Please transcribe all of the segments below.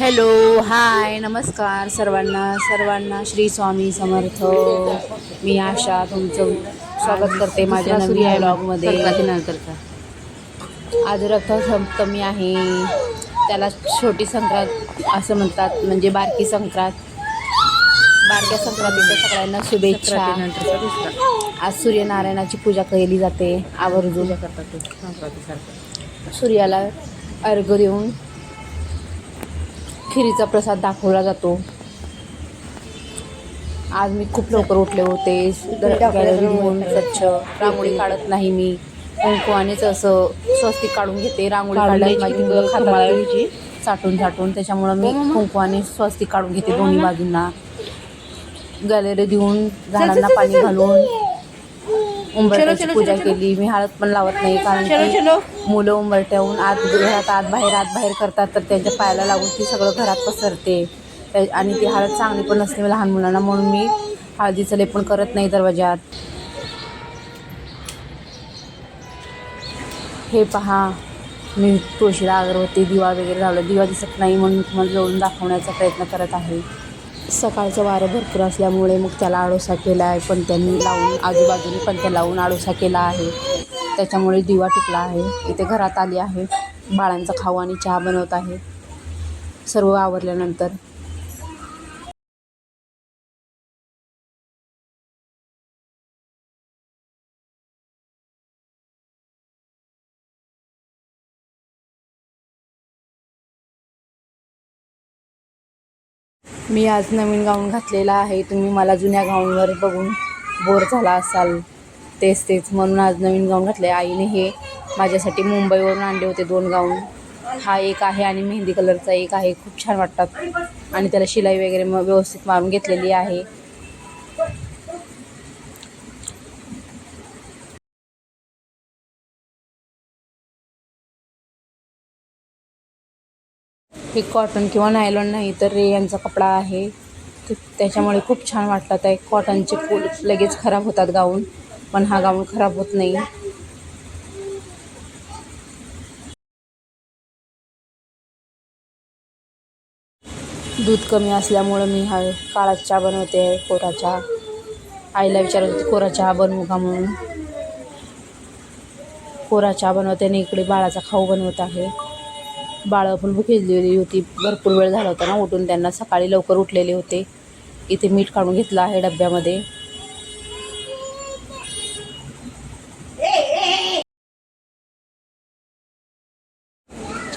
Hello hi नमस्कार सर्वांना सर्वांना श्री स्वामी समर्थ. मी आशा तुमचं स्वागत करते माझ्या नवीन ब्लॉगमध्ये आज रथसप्तमी आहे. त्याला छोटी संक्रांत असं म्हणतात म्हणजे बारकी संक्रांत. बारक्या संक्रांतीच्या सगळ्यांना शुभेच्छा. आज सूर्यनारायणाची पूजा केली जाते आवर्जून. करतात सूर्याला अर्घ देऊन खिरीचा प्रसाद दाखवला जातो. आज मी खूप लवकर उठले होते. स्वच्छ. रांगोळी काढत नाही मी. कुंकवानेच असं स्वस्तिक काढून घेते. रांगोळी काढल्यास माझी मुलं खातात. चाटून चाटून त्याच्यामुळं मी कुंकवाने स्वस्तिक काढून घेते दोन्ही बाजूंना. गॅलरी देऊन झाडांना पाणी घालून. उंबरट्याची पूजा केली. मी हळद पण लावत नाही कारण की मुलं उंबरट्याहून आत घरात आत बाहेर आत बाहेर करतात तर त्यांच्या पायाला लागून ती सगळं घरात पसरते. त्या- आणि ती हळद चांगली पण नसते लहान मुलांना म्हणून मी हळदीचं लेपन करत नाही दरवाजात हे पहा मी तुळशीला अगरबत्ती दिवा वगैरे लावला. दिवा दिसत नाही म्हणून तुम्हाला जवळून दाखवण्याचा प्रयत्न करत आहे. सकाळचं वारं भरपूर असल्यामुळे मग त्याला आडोसा केला आहे पण त्यांनी लावून आजूबाजूने पण लावून आडोसा केला आहे. त्याच्यामुळे दिवा टिकला आहे. इथे घरात आली आहे. बाळांचा खाऊ आणि चहा बनवत आहे. सर्व आवरल्यानंतर मी आज नवीन गाऊन घातलेला आहे. तुम्ही मला जुन्या गाऊनवर बघून बोर झाला असाल. तेच तेच. म्हणून आज नवीन गाऊन घातले आईने हे माझ्यासाठी मुंबईवरून आणले होते दोन गाऊन. हा एक आहे आणि मेहंदी कलरचा एक आहे. खूप छान वाटतात. आणि त्याला शिलाई वगैरे मग व्यवस्थित मारून घेतलेली आहे. हे कॉटन किंवा नायलॉन नाही तर रे यांचा कपडा आहे. त्याच्यामुळे खूप छान वाटतात आहे कॉटनचे फूल लगेच खराब होतात गाऊन. पण हा गाऊन खराब होत नाही. दूध कमी असल्यामुळं मी हा काळा चहा बनवते आहे कोरा चहा आईला विचारत होते कोरा चहा बनवू का म्हणून? कोरा चहा बनवते आणि इकडे बाळाचा खाऊ बनवत आहे. बाळं पण भुकेलेली होती. भरपूर वेळ झाला होता ना उठून. त्यांना सकाळी लवकर उठलेले होते. इथे मीठ काढून घेतलं आहे डब्यामध्ये.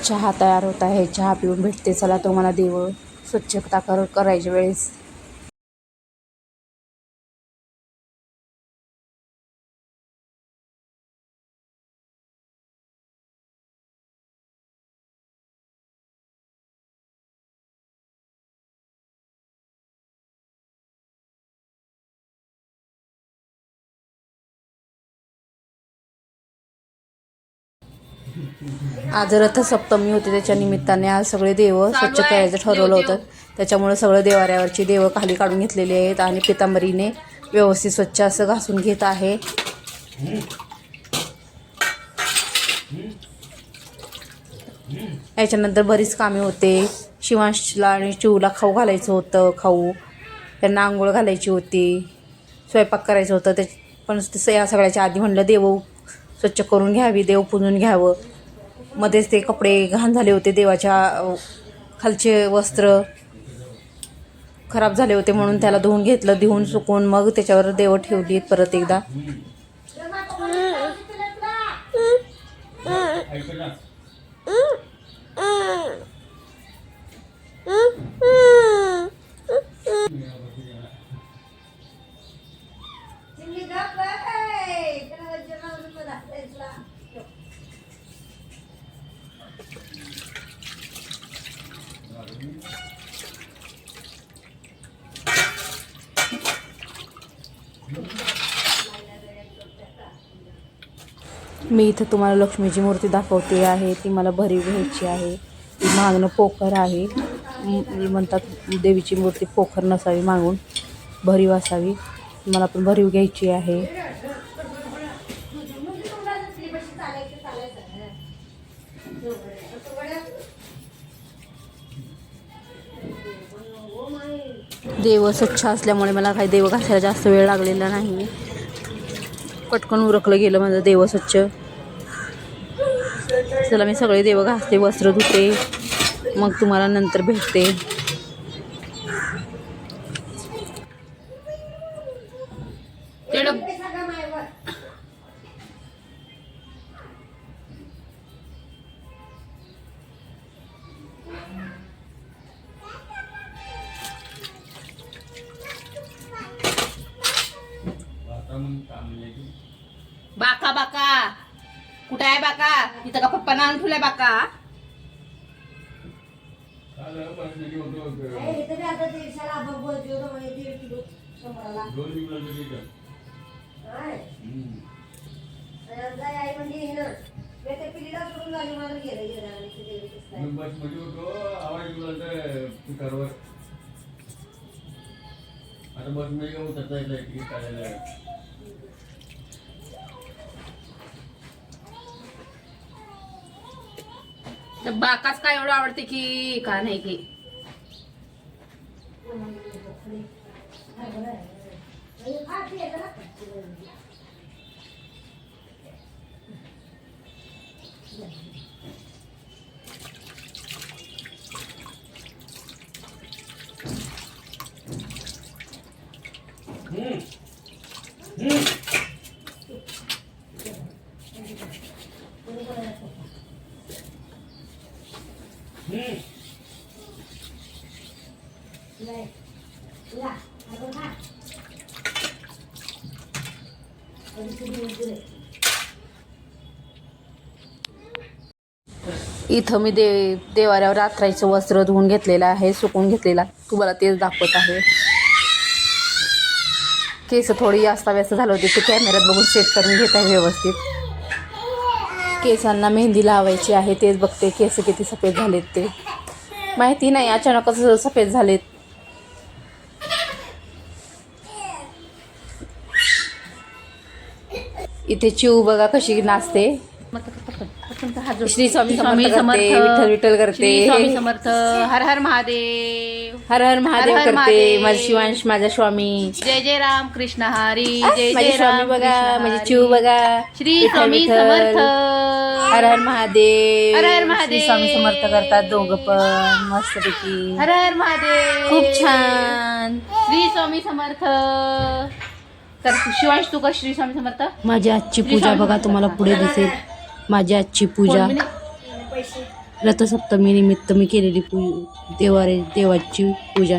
चहा तयार होत आहे. चहा पिऊन भेटते. चला तुम्हाला देव स्वच्छता कर करायच्या वेळेस. आज रथसप्तमी होती त्याच्या निमित्ताने आज सगळे देव स्वच्छ करायचं ठरवलं होतं. त्याच्यामुळे सगळं देवाऱ्यावरची देवं खाली काढून घेतलेली आहेत आणि पितांबरीने व्यवस्थित स्वच्छ असं घासून घेत आहे. याच्यानंतर बरीच कामे होते. शिवांशला आणि चिवला खाऊ घालायचं होतं खाऊ. त्यांना आंघोळ घालायची होती. स्वयंपाक करायचं होतं. ते पण तसं या सगळ्याच्या आधी म्हणलं देव स्वच्छ करून घ्यावी देव पुजून घ्यावं. मध्येच ते कपडे घाण झाले होते देवाच्या खालचे वस्त्र खराब झाले होते म्हणून त्याला धुवून घेतलं धुवून सुकून मग त्याच्यावर देव ठेवली परत एकदा. मी इथं तुम्हाला लक्ष्मीची मूर्ती दाखवते आहे ती मला भरीव घ्यायची आहे. ती मागणं पोखर आहे. म्हणतात देवीची मूर्ती पोखर नसावी मागून भरीव असावी. मला पण भरीव घ्यायची आहे. देव स्वच्छ असल्यामुळे मला काही देव घासायला जास्त वेळ लागलेला नाही. पटकन उरकलं गेलं माझं देव स्वच्छ. चला मी सगळे देव घासते वस्त्र धुते. मग तुम्हाला नंतर भेटते. बाका बाका. कुठे आहे बाका? इथं का पप्पा आणून ठेवलाय बाका? आता बसमध्ये उतरता येत की तर बाकाच काय एवढं आवडते की का नाही की? इथं मी दे देवाऱ्यावर रात्रायचं वस्त्र धुवून घेतलेलं आहे सुकून घेतलेला. तुम्हाला तेच दाखवत आहे. केस थोडी जास्त व्यस्त झालं होते ते कॅमेऱ्यात बघून सेट करून घेत आहे व्यवस्थित. केसांना मेहंदी लावायची आहे तेच बघते केस किती सफेद झालेत ते. माहिती नाही अचानकच सफेद झालेत. इथे चिव बघा कशी नाचते. श्री स्वामी समर्थ करते विठ्ठल विठ्ठल करते. श्री स्वामी समर्थ हर हर महादेव. हर हर महादेव करते. माझा शिवांश माझा स्वामी. जय जय राम कृष्ण हरी जय स्वामी बघा माझे. चिव बघा. श्री स्वामी. समर्थ. हर हर महादेव. हर हर महादेव. श्री स्वामी समर्थ करतात दोघं पण मस्तपैकी. हर हर महादेव. खूप छान. श्री स्वामी समर्थ. तर शिवांश तू का श्री स्वामी समर्थ? माझी आजची पूजा स्वामी बघा समर्थ. तुम्हाला. पुढे दिसेल. माझी आजची पूजा. फोन मी- रथसप्तमी निमित्त मी केलेली पू देवारे देवाची पूजा.